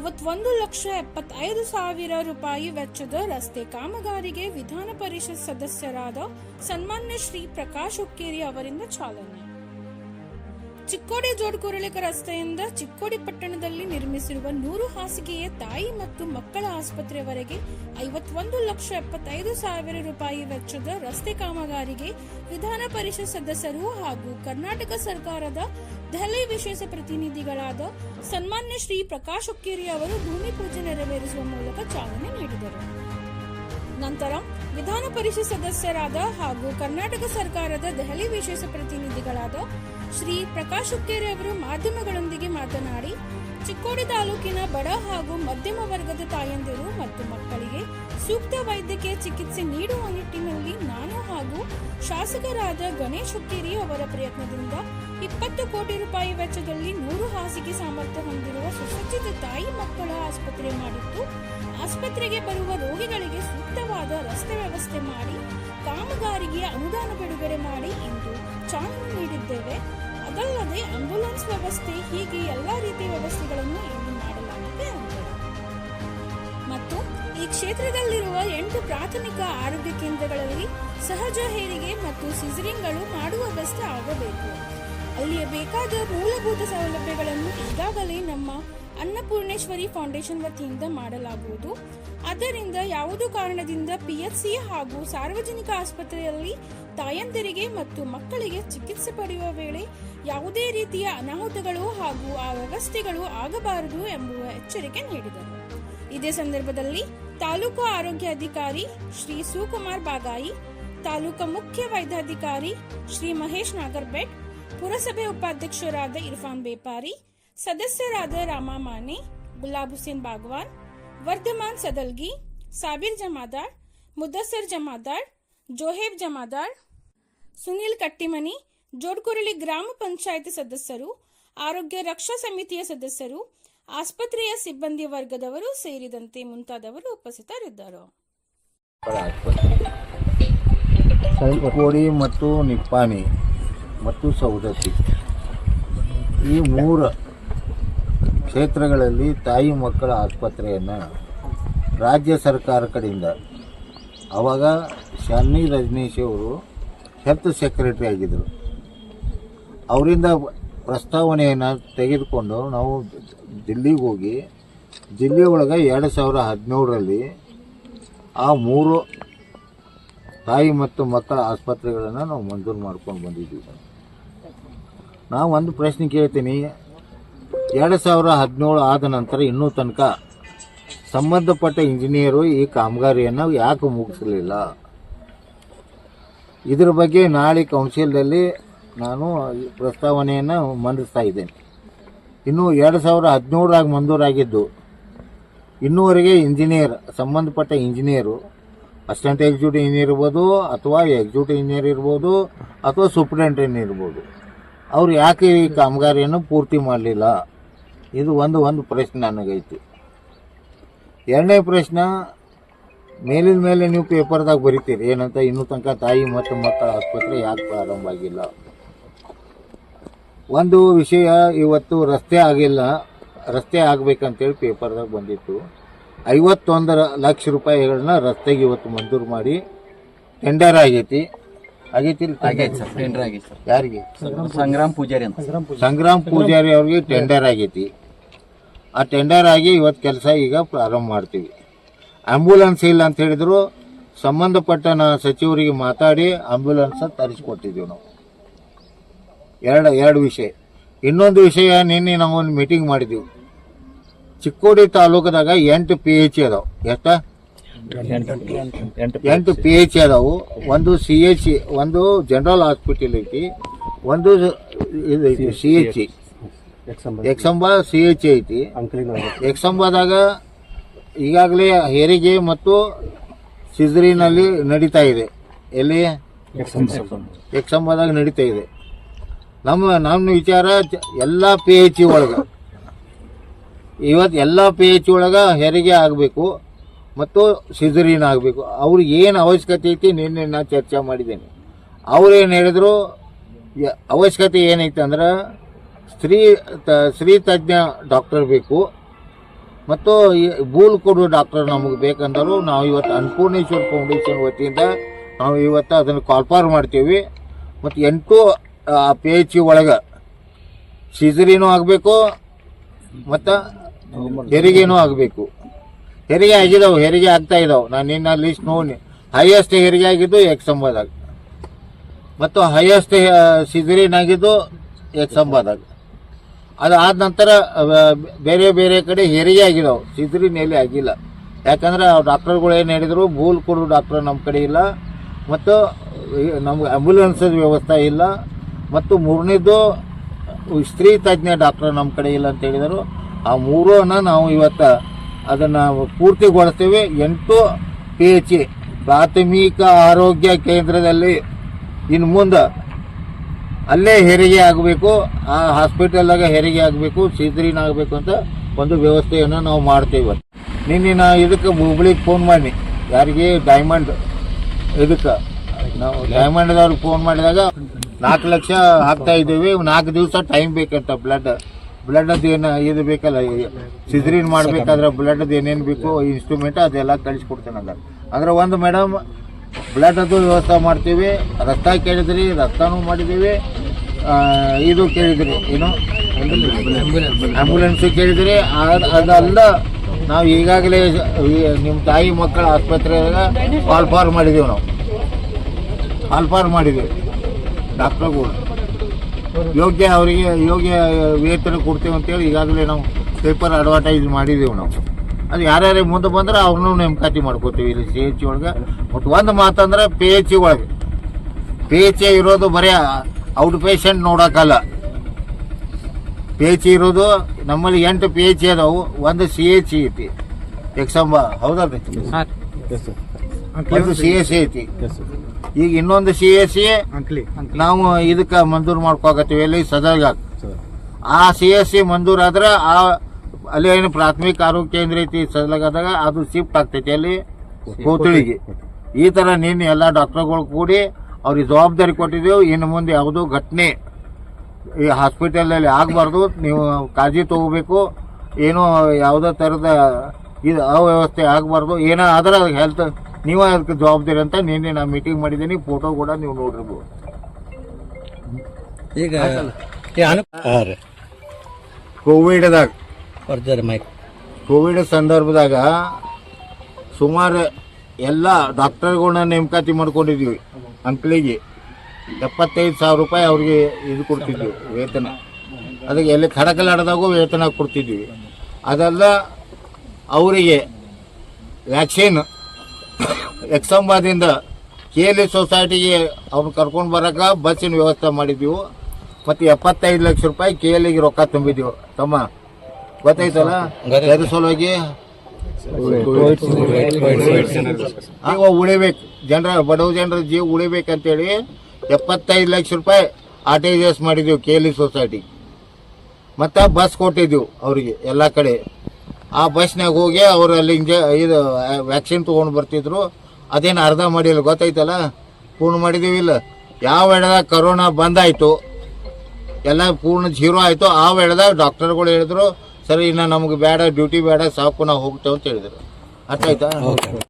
ಐವತ್ತೊಂದು ಲಕ್ಷ ಎಪ್ಪತ್ತೈದು ಸಾವಿರ ರೂಪಾಯಿ ವೆಚ್ಚದ ರಸ್ತೆ ಕಾಮಗಾರಿಗೆ ವಿಧಾನ ಪರಿಷತ್ ಸದಸ್ಯರಾದ ಸನ್ಮಾನ್ಯ ಶ್ರೀ ಪ್ರಕಾಶ್ ಹುಕ್ಕೇರಿ ಅವರಿಂದ ಚಾಲನೆ. ಚಿಕ್ಕೋಡಿ ಜೋಡ್ಕೊರಳಿಕ ರಸ್ತೆಯಿಂದ ಚಿಕ್ಕೋಡಿ ಪಟ್ಟಣದಲ್ಲಿ ನಿರ್ಮಿಸಿರುವ ನೂರು ಹಾಸಿಗೆಯ ತಾಯಿ ಮತ್ತು ಮಕ್ಕಳ ಆಸ್ಪತ್ರೆವರೆಗೆ ಐವತ್ತೊಂದು ಲಕ್ಷ ಎಪ್ಪತ್ತೈದು ಸಾವಿರ ರೂಪಾಯಿ ವೆಚ್ಚದ ರಸ್ತೆ ಕಾಮಗಾರಿಗೆ ವಿಧಾನ ಪರಿಷತ್ ಸದಸ್ಯರು ಹಾಗೂ ಕರ್ನಾಟಕ ಸರ್ಕಾರದ ದೆಹಲಿ ವಿಶೇಷ ಪ್ರತಿನಿಧಿಗಳಾದ ಸನ್ಮಾನ್ಯ ಶ್ರೀ ಪ್ರಕಾಶ್ ಹುಕ್ಕೇರಿ ಅವರು ಭೂಮಿ ಪೂಜೆ ನೆರವೇರಿಸುವ ಮೂಲಕ ಚಾಲನೆ ನೀಡಿದರು. ನಂತರ ವಿಧಾನ ಪರಿಷತ್ ಸದಸ್ಯರಾದ ಹಾಗೂ ಕರ್ನಾಟಕ ಸರ್ಕಾರದ ದೆಹಲಿ ವಿಶೇಷ ಪ್ರತಿನಿಧಿಗಳಾದ ಶ್ರೀ ಪ್ರಕಾಶ್ ಹುಕ್ಕೇರಿ ಅವರು ಮಾಧ್ಯಮಗಳೊಂದಿಗೆ ಮಾತನಾಡಿ, ಚಿಕ್ಕೋಡಿ ತಾಲೂಕಿನ ಬಡ ಹಾಗೂ ಮಧ್ಯಮ ವರ್ಗದ ತಾಯಂದಿರು ಮತ್ತು ಮಕ್ಕಳಿಗೆ ಸೂಕ್ತ ವೈದ್ಯಕೀಯ ಚಿಕಿತ್ಸೆ ನೀಡುವ ನಿಟ್ಟಿನಲ್ಲಿ ನಾನು ಹಾಗೂ ಶಾಸಕರಾದ ಗಣೇಶ್ ಹುಕ್ಕೇರಿ ಅವರ ಪ್ರಯತ್ನದಿಂದ ಇಪ್ಪತ್ತು ಕೋಟಿ ರೂಪಾಯಿ ವೆಚ್ಚದಲ್ಲಿ ನೂರು ಹಾಸಿಗೆ ಸಾಮರ್ಥ್ಯ ಹೊಂದಿರುವ ಸುಸಜ್ಜಿತ ತಾಯಿ ಮಕ್ಕಳ ಆಸ್ಪತ್ರೆ ಮಾಡಿದ್ದು, ಆಸ್ಪತ್ರೆಗೆ ಬರುವ ರೋಗಿಗಳಿಗೆ ಸೂಕ್ತವಾದ ರಸ್ತೆ ವ್ಯವಸ್ಥೆ ಮಾಡಿ, ಕಾಮಗಾರಿಗೆ ಅನುದಾನ ಬಿಡುಗಡೆ ಮಾಡಿ ಇಂದು ಚಾಲನೆ ನೀಡಿದ್ದೇವೆ. ಅದಲ್ಲದೆ ಆಂಬ್ಯುಲೆನ್ಸ್ ವ್ಯವಸ್ಥೆ ಹೀಗೆ ಎಲ್ಲ ರೀತಿಯ ವ್ಯವಸ್ಥೆಗಳನ್ನು ಇಲ್ಲಿ ಮಾಡಲಾಗಿದೆ ಮತ್ತು ಈ ಕ್ಷೇತ್ರದಲ್ಲಿರುವ ಎಂಟು ಪ್ರಾಥಮಿಕ ಆರೋಗ್ಯ ಕೇಂದ್ರಗಳಲ್ಲಿ ಸಹಜ ಹೇರಿಗೆ ಮತ್ತು ಸಿಜರಿಂಗ್ಗಳು ಮಾಡುವ ವ್ಯವಸ್ಥೆ ಆಗಬೇಕು. ಅಲ್ಲಿಯ ಬೇಕಾದ ಮೂಲಭೂತ ಸೌಲಭ್ಯಗಳನ್ನು ಈಗಾಗಲೇ ನಮ್ಮ ಅನ್ನಪೂರ್ಣೇಶ್ವರಿ ಫೌಂಡೇಶನ್ ವತಿಯಿಂದ ಮಾಡಲಾಗುವುದು. ಆದ್ದರಿಂದ ಯಾವುದೋ ಕಾರಣದಿಂದ ಪಿಎಚ್ಸಿ ಹಾಗೂ ಸಾರ್ವಜನಿಕ ಆಸ್ಪತ್ರೆಯಲ್ಲಿ ತಾಯಂದಿರಿಗೆ ಮತ್ತು ಮಕ್ಕಳಿಗೆ ಚಿಕಿತ್ಸೆ ಪಡೆಯುವ ವೇಳೆ ಯಾವುದೇ ರೀತಿಯ ಅನಾಹುತಗಳು ಹಾಗೂ ಆ ವ್ಯವಸ್ಥೆಗಳು ಆಗಬಾರದು ಎಂಬುವ ಎಚ್ಚರಿಕೆ ನೀಡಿದರು. ಇದೇ ಸಂದರ್ಭದಲ್ಲಿ ತಾಲೂಕು ಆರೋಗ್ಯ ಅಧಿಕಾರಿ ಶ್ರೀ ಸುಕುಮಾರ್ ಬಾಗಾಯಿ, ತಾಲೂಕು ಮುಖ್ಯ ವೈದ್ಯಾಧಿಕಾರಿ ಶ್ರೀ ಮಹೇಶ್ ನಾಗರ್ಬೆಟ್, ಪುರಸಭೆ ಉಪಾಧ್ಯಕ್ಷರಾದ ಇರ್ಫಾನ್ ಬೇಪಾರಿ, ಸದಸ್ಯರಾದ ರಾಮಾ ಮಾನೆ, ಗುಲಾಬ್ ಹುಸೇನ್ ಬಾಗ್ವಾನ್ ವರ್ಧಮಾನ್ ಸದಲ್ಗಿ, ಸಾಬೀರ್ ಜಮಾದಾರ್ ಮುದಸ್ಸರ್ ಜಮಾದಾರ್ ಜೋಹೇಬ್ ಜಮಾದಾರ್ ಸುನಿಲ್ ಕಟ್ಟಿಮನಿ, ಜೋಡ್ಕುರಳಿ ಗ್ರಾಮ ಪಂಚಾಯತ್ ಸದಸ್ಯರು, ಆರೋಗ್ಯ ರಕ್ಷಾ ಸಮಿತಿಯ ಸದಸ್ಯರು, ಆಸ್ಪತ್ರೆಯ ಸಿಬ್ಬಂದಿ ವರ್ಗದವರು ಸೇರಿದಂತೆ ಮುಂತಾದವರು ಉಪಸ್ಥಿತರಿದ್ದರು. ಕೋಡಿ ಮತ್ತು ನಿಪ್ಪಾಣಿ ಮತ್ತು ಸೌದತ್ತಿ. ಈ ಮೂರು ಕ್ಷೇತ್ರಗಳಲ್ಲಿ ತಾಯಿ ಮಕ್ಕಳ ಆಸ್ಪತ್ರೆಯನ್ನು ರಾಜ್ಯ ಸರ್ಕಾರ ಕಡೆಯಿಂದ ಆವಾಗ ಶನ್ನಿ ರಜನೀಶ್ ಅವರು ಹೆಲ್ತ್ ಸೆಕ್ರೆಟರಿ ಆಗಿದ್ದರು ಅವರಿಂದ ಪ್ರಸ್ತಾವನೆಯನ್ನು ತೆಗೆದುಕೊಂಡು ನಾವು ದಿಲ್ಲಿಗೆ ಹೋಗಿ ಜಿಲ್ಲೆ ಒಳಗೆ ಎರಡು ಸಾವಿರ ಹದಿನೇಳರಲ್ಲಿ ಆ ಮೂರು ತಾಯಿ ಮತ್ತು ಮಕ್ಕಳ ಆಸ್ಪತ್ರೆಗಳನ್ನು ನಾವು ಮಂಜೂರು ಮಾಡ್ಕೊಂಡು ಬಂದಿದ್ದೀವಿ. ನಾವು ಒಂದು ಪ್ರಶ್ನೆ ಕೇಳ್ತೀನಿ ಎರಡು ಸಾವಿರ ಹದಿನೇಳು ಆದ ನಂತರ ಇನ್ನೂ ತನಕ ಸಂಬಂಧಪಟ್ಟ ಇಂಜಿನಿಯರು ಈ ಕಾಮಗಾರಿಯನ್ನು ಯಾಕೆ ಮುಗಿಸಲಿಲ್ಲ. ಇದರ ಬಗ್ಗೆ ನಾಳೆ ಕೌನ್ಸಿಲ್ದಲ್ಲಿ ನಾನು ಪ್ರಸ್ತಾವನೆಯನ್ನು ಮಂಡಿಸ್ತಾ ಇದ್ದೇನೆ. ಇನ್ನು ಎರಡು ಸಾವಿರ ಹದಿನೇಳರಾಗ ಮಂಜೂರಾಗಿದ್ದು, ಇನ್ನೂವರೆಗೆ ಇಂಜಿನಿಯರ್, ಸಂಬಂಧಪಟ್ಟ ಇಂಜಿನಿಯರು, ಅಸಿಸ್ಟೆಂಟ್ ಎಕ್ಸಿಕ್ಯೂಟಿವ್ ಇಂಜಿನಿಯರ್ ಇರ್ಬೋದು, ಅಥವಾ ಎಕ್ಸಿಕ್ಯೂಟಿವ್ ಇಂಜಿನಿಯರ್ ಇರ್ಬೋದು, ಅಥವಾ ಸೂಪ್ರಿಂಟೆಂಡೆಂಟ್ ಇರ್ಬೋದು. ಅವ್ರು ಯಾಕೆ ಈ ಕಾಮಗಾರಿಯನ್ನು ಪೂರ್ತಿ ಮಾಡಲಿಲ್ಲ? ಇದು ಒಂದು ಒಂದು ಪ್ರಶ್ನೆ ನನಗೈತಿ. ಎರಡನೇ ಪ್ರಶ್ನೆ ಮೇಲಿನ ಮೇಲೆ ನೀವು ಪೇಪರ್ದಾಗ ಬರಿತೀರಿ ಏನಂತ ಇನ್ನೂ ತನಕ ತಾಯಿ ಮತ್ತು ಮಕ್ಕಳ ಆಸ್ಪತ್ರೆ ಯಾಕೆ ಪ್ರಾರಂಭ ಆಗಿಲ್ಲ? ಒಂದು ವಿಷಯ ಇವತ್ತು ರಸ್ತೆ ಆಗಿಲ್ಲ ರಸ್ತೆ ಆಗಬೇಕಂತೇಳಿ ಪೇಪರ್ದಾಗ ಬಂದಿತ್ತು. ಐವತ್ತೊಂದರ ಲಕ್ಷ ರೂಪಾಯಿಗಳನ್ನ ರಸ್ತೆಗೆ ಇವತ್ತು ಮಂಜೂರು ಮಾಡಿ ಟೆಂಡರ್ ಆಗೈತಿ. ಆಗೈತಿ ಆಗೈತೆ ಸರ್ ಟೆಂಡರ್ ಆಗೈತಿ ಸರ್. ಯಾರಿಗೆ? ಸಂಗ್ರಾಮ್ ಪೂಜಾರಿ ಅಂತ ಸಂಗ್ರಾಮ್ ಪೂಜಾರಿ. ಅವ್ರಿಗೆ ಟೆಂಡರ್ ಆಗೈತಿ. ಆ ಟೆಂಡರ್ ಆಗಿ ಇವತ್ತು ಕೆಲಸ ಈಗ ಪ್ರಾರಂಭ ಮಾಡ್ತೀವಿ. ಆಂಬ್ಯುಲೆನ್ಸ್ ಇಲ್ಲ ಅಂತ ಹೇಳಿದ್ರು ಸಂಬಂಧಪಟ್ಟ ನಾ ಸಚಿವರಿಗೆ ಮಾತಾಡಿ ಆಂಬ್ಯುಲೆನ್ಸ್ ತರಿಸ್ಕೊಟ್ಟಿದ್ದೀವಿ ನಾವು. ಎರಡು ಎರಡು ವಿಷಯ. ಇನ್ನೊಂದು ವಿಷಯ ನಿನ್ನೆ ನಾವು ಒಂದು ಮೀಟಿಂಗ್ ಮಾಡಿದ್ದೀವಿ. ಚಿಕ್ಕೋಡಿ ತಾಲೂಕದಾಗ ಎಂಟು ಪಿ ಎಚ್ ಅದಾವ. ಎಷ್ಟ? ಎಂಟು ಪಿ ಎಚ್ ಅದಾವು. ಒಂದು ಸಿ ಎಚ್ ಒಂದು ಜನರಲ್ ಹಾಸ್ಪಿಟಲ್ ಐತಿ ಒಂದು ಇದು ಐತಿ C H Eksamba C H ಐತಿ. ಎಕ್ಸಂಬದಾಗ ಈಗಾಗಲೇ ಹೆರಿಗೆ ಮತ್ತು ಸಿಜರಿನಲ್ಲಿ ನಡೀತಾ ಇದೆ. ಎಲ್ಲಿ? ಎಕ್ಸಂಬದಾಗ ನಡೀತಾ ಇದೆ. ನಮ್ಮ ನಮ್ಮ ವಿಚಾರ ಎಲ್ಲ ಪಿ ಎಚ್ ಇ ಒಳಗೆ. ಇವತ್ತು ಎಲ್ಲ ಪಿ ಎಚ್ ಒಳಗೆ ಹೆರಿಗೆ ಆಗಬೇಕು ಮತ್ತು ಸಿಜರಿನ್ ಆಗಬೇಕು. ಅವ್ರಿಗೆ ಏನು ಅವಶ್ಯಕತೆ ಐತಿ ನಿನ್ನೆ ನಾನು ಚರ್ಚೆ ಮಾಡಿದ್ದೇನೆ. ಅವ್ರೇನು ಹೇಳಿದ್ರು ಯ- ಅವಶ್ಯಕತೆ ಏನೈತೆ ಅಂದ್ರೆ ಸ್ತ್ರೀ ಸ್ತ್ರೀ ತಜ್ಞ ಡಾಕ್ಟರ್ ಬೇಕು. ಮತ್ತು ಬೂಲ್ ಕೊಡು ಡಾಕ್ಟರ್ ನಮಗೆ ಬೇಕಂದರೂ. ನಾವು ಇವತ್ತು ಅನ್ನಪೂರ್ಣೇಶ್ವರ್ ಫೌಂಡೇಶನ್ ವತಿಯಿಂದ ನಾವು ಇವತ್ತು ಅದನ್ನು ಕಾಲ್ಪಾರ್ ಮಾಡ್ತೀವಿ. ಮತ್ತು ಎಂಟು ಪಿ ಎಚ್ ಇ ಒಳಗೆ ಸಿಜರಿನೂ ಆಗಬೇಕು, ಮತ್ತು ಹೆರಿಗೆನೂ ಆಗಬೇಕು. ಹೆರಿಗೆ ಆಗಿದಾವೆ, ಹೆರಿಗೆ ಆಗ್ತಾ ಇದಾವೆ. ನಾನು ನಿನ್ನ ಲಿಸ್ಟ್ ನೋಡಿ ಹೈಯೆಸ್ಟ್ ಹೆರಿಗೆ ಆಗಿದ್ದು ಎಕ್ಸಂಬದಾಗ ಮತ್ತು ಹೈಯೆಸ್ಟ್ ಸಿಜರಿನ್ ಆಗಿದ್ದು ಎಕ್ಸಂಬದಾಗ ಅದು ಆದ ನಂತರ ಬೇರೆ ಬೇರೆ ಕಡೆ ಹೆರಿಗೆ ಆಗಿದಾವೆ ಎಲ್ಲಿ ಆಗಿಲ್ಲ. ಯಾಕಂದ್ರೆ ಡಾಕ್ಟರ್ಗಳು ಏನು ಹೇಳಿದರು, ಭೂಲ್ ಕೊಡೋ ಡಾಕ್ಟರ್ ನಮ್ಮ ಕಡೆ ಇಲ್ಲ, ಮತ್ತು ನಮ್ಗೆ ಆಂಬ್ಯುಲೆನ್ಸ್ ವ್ಯವಸ್ಥೆ ಇಲ್ಲ, ಮತ್ತು ಮೂರನೇದು, ಸ್ತ್ರೀ ತಜ್ಞ ಡಾಕ್ಟರ್ ನಮ್ಮ ಕಡೆ ಇಲ್ಲ ಅಂತ ಹೇಳಿದರು. ಆ ಮೂರನ್ನ ನಾವು ಇವತ್ತು ಅದನ್ನು ಪೂರ್ತಿಗೊಳಿಸ್ತೇವೆ. ಎಂಟು ಪಿ ಎಚ್ ಪ್ರಾಥಮಿಕ ಆರೋಗ್ಯ ಕೇಂದ್ರದಲ್ಲಿ ಇನ್ನು ಮುಂದೆ ಅಲ್ಲೇ ಹೆರಿಗೆ ಆಗಬೇಕು, ಆ ಹಾಸ್ಪಿಟಲ್ದಾಗ ಹೆರಿಗೆ ಆಗಬೇಕು ಸೀದ್ರಿನ ಆಗಬೇಕು ಅಂತ ಒಂದು ವ್ಯವಸ್ಥೆಯನ್ನು ನಾವು ಮಾಡ್ತೇವೆ. ನಿನ್ನೆ ನಾ ಇದಕ್ಕೆ ಹುಬ್ಳಿಗೆ ಫೋನ್ ಮಾಡಿ ಯಾರಿಗೆ? ಡೈಮಂಡ್ ಇದಕ್ಕೆ. ನಾವು ಡೈಮಂಡ್ದವ್ರಿಗೆ ಫೋನ್ ಮಾಡಿದಾಗ ನಾಲ್ಕು ಲಕ್ಷ ಹಾಕ್ತಾ ಇದ್ದೀವಿ. ನಾಲ್ಕು ದಿವಸ ಟೈಮ್ ಬೇಕಂತ ಬ್ಲಡ್ ಬ್ಲಡ್ ಏನು, ಇದು ಬೇಕಲ್ಲ ಸಿದ್ರಿನ್ ಮಾಡಬೇಕಾದ್ರೆ ಬ್ಲಡ್ ಏನೇನು ಬೇಕು ಇನ್ಸ್ಟ್ರೂಮೆಂಟ್ ಅದೆಲ್ಲ ಕಳಿಸ್ಕೊಡ್ತೇನೆ ಅಂದ ಅಂದ್ರೆ ಒಂದು ಮೇಡಮ್ ಬ್ಲಡ್ ಅದು ವ್ಯವಸ್ಥೆ ಮಾಡ್ತೀವಿ. ರಕ್ತ ಕೇಳಿದ್ರಿ, ರಕ್ತನೂ ಮಾಡಿದ್ದೀವಿ. ಇದು ಕೇಳಿದ್ರಿ, ಏನು? ಆಂಬುಲೆನ್ಸ್ ಕೇಳಿದ್ರಿ ಅದ್- ಅದಲ್ಲ, ನಾವು ಈಗಾಗಲೇ ನಿಮ್ಮ ತಾಯಿ ಮಕ್ಕಳ ಆಸ್ಪತ್ರೆಯಾಗ ಫಾರ್ ಮಾಡಿದ್ದೀವಿ ನಾವು. ಕಾಲ್ ಫಾರ್ ಮಾಡಿದ್ದೀವಿ ಡಾಕ್ಟರ್ಗಳು ಯೋಗ್ಯ ಅವರಿಗೆ, ಯೋಗ್ಯ ವೇತನ ಕೊಡ್ತೇವೆ ಅಂತೇಳಿ ಈಗಾಗಲೇ ನಾವು ಪೇಪರ್ ಅಡ್ವರ್ಟೈಸ್ ಮಾಡಿದ್ದೀವಿ ನಾವು. ಅದು ಯಾರ್ಯಾರೇ ಮುಂದೆ ಬಂದ್ರೆ ಅವ್ರನ್ನೂ ನೇಮಕಾತಿ ಮಾಡ್ಕೋತೀವಿ ಇಲ್ಲಿ ಸಿ ಎಚ್ ಒಳಗೆ. ಒಟ್ಟು ಒಂದು ಮಾತಂದ್ರೆ ಪಿ ಎಚ್ ಒಳಗೆ. ಪಿ ಎಚ್ ಇರೋದು ಬರೀ ಔಟ್ ಪೇಷಂಟ್ ನೋಡೋಕ್ಕಲ್ಲ. ಪಿ ಎಚ್ ಇರೋದು ನಮ್ಮಲ್ಲಿ ಎಂಟು ಪಿ ಎಚ್ ಅದಾವು ಒಂದು ಸಿ ಎಚ್ ಐತಿ. ಎಕ್ಸಾಂಬ ಹೌದಲ್ರಿ ಒಂದು ಸಿ ಎಸ್ ಸಿ ಐತಿ. ಈಗ ಇನ್ನೊಂದು ಸಿ ಎಸ್ ಸಿ ನಾವು ಇದಕ್ಕೆ ಮಂಜೂರು ಮಾಡ್ಕೋಕತ್ತೀವಿ ಎಲ್ಲಿ ಸದರ್ಗ ಆ ಸಿ ಎಸ್ ಸಿ ಮಂಜೂರಾದ್ರೆ ಆ ಅಲ್ಲಿ ಏನು ಪ್ರಾಥಮಿಕ ಆರೋಗ್ಯ ಕೇಂದ್ರ ಐತಿ ಸದಲಗಾದಾಗ ಅದು ಶಿಫ್ಟ್ ಆಗ್ತೈತಿ ಅಲ್ಲಿ ಕೋತಳಿಗೆ. ಈ ತರ ನಿನ್ನೆ ಎಲ್ಲ ಡಾಕ್ಟರ್ಗಳು ಕೂಡಿ ಅವ್ರಿಗೆ ಜವಾಬ್ದಾರಿ ಕೊಟ್ಟಿದ್ದೇವೆ. ಇನ್ನು ಮುಂದೆ ಯಾವುದೋ ಘಟನೆ ಈ ಹಾಸ್ಪಿಟಲಲ್ಲಿ ಆಗಬಾರ್ದು. ನೀವು ಕಾಳಜಿ ತಗೋಬೇಕು. ಏನೋ ಯಾವುದೋ ಥರದ ಇದು ಅವ್ಯವಸ್ಥೆ ಆಗಬಾರ್ದು. ಏನೋ ಆದರೆ ಅದಕ್ಕೆ ಹೆಲ್ತ್ ನೀವು ಅದಕ್ಕೆ ಜವಾಬ್ದಾರಿ ಅಂತ ನಿನ್ನೆ ನಾನು ಮೀಟಿಂಗ್ ಮಾಡಿದ್ದೀನಿ. ಫೋಟೋ ಕೂಡ ನೀವು ನೋಡಿರ್ಬೋದು. ಈಗ ಕೋವಿಡ್ದಾಗ ಕೋವಿಡ್ ಸಂದರ್ಭದಾಗ ಸುಮಾರು ಎಲ್ಲ ಡಾಕ್ಟರ್ಗಳನ್ನ ನೇಮಕಾತಿ ಮಾಡ್ಕೊಂಡಿದ್ವಿ ಅಂಕಲಿಗೆ ಎಪ್ಪತ್ತೈದು ಸಾವಿರ ರೂಪಾಯಿ ಅವ್ರಿಗೆ ಇದು ಕೊಡ್ತಿದ್ವಿ ವೇತನ. ಅದಕ್ಕೆ ಎಲ್ಲಿ ಖಡಕಲಾಡ್ದಾಗೂ ವೇತನ ಕೊಡ್ತಿದ್ವಿ. ಅದೆಲ್ಲ ಅವರಿಗೆ ವ್ಯಾಕ್ಸಿನ್ ಎಕ್ಸಂಬಾದಿಂದ ಕೆ ಎಲ್ ಸೊಸೈಟಿಗೆ ಅವ್ರನ್ನ ಕರ್ಕೊಂಡು ಬರಕ ಬಸ್ಸಿನ ವ್ಯವಸ್ಥೆ ಮಾಡಿದ್ದೀವಿ ಮತ್ತು ಎಪ್ಪತ್ತೈದು ಲಕ್ಷ ರೂಪಾಯಿ ಕೆ ಎಲ್ಗೆ ರೊಕ್ಕ ತುಂಬಿದ್ದೀವಿ ತಮ್ಮ ಗೊತ್ತಾಯ್ತಲ್ಲ? ಅದ್ರ ಸಲುವಾಗಿ ಈಗ ಉಳಿಬೇಕು. ಜನರ ಬಡವ ಜನರ ಜೀವ ಉಳಿಬೇಕಂತೇಳಿ ಎಪ್ಪತ್ತೈದು ಲಕ್ಷ ರೂಪಾಯಿ R T G S society ಮತ್ತು ಬಸ್ ಕೊಟ್ಟಿದ್ದೀವಿ ಅವರಿಗೆ ಎಲ್ಲ ಕಡೆ. ಆ ಬಸ್ನಾಗ ಹೋಗಿ ಅವ್ರು ಅಲ್ಲಿ ಇಂಜ ಇದು ವ್ಯಾಕ್ಸಿನ್ ತೊಗೊಂಡು ಬರ್ತಿದ್ರು. ಅದೇನು ಅರ್ಧ ಮಾಡಿಲ್ಲ, ಗೊತ್ತಾಯ್ತಲ್ಲ? ಪೂರ್ಣ ಮಾಡಿದ್ದೀವಿ ಇಲ್ಲ? ಯಾವ ವೇಳೆದಾಗ ಕರೋನಾ ಬಂದಾಯಿತು, ಎಲ್ಲ ಪೂರ್ಣ ಜೀರೋ ಆಯಿತು, ಆ ವೇಳೆದಾಗ ಡಾಕ್ಟರ್ಗಳು ಹೇಳಿದ್ರು ಸರಿ ಇನ್ನು ನಮ್ಗೆ ಬೇಡ ಡ್ಯೂಟಿ ಬೇಡ ಸಾಕು ನಾವು ಹೋಗ್ತೇವೆ ಅಂತ ಹೇಳಿದ್ರು. ಅರ್ಥ ಆಯ್ತಾ?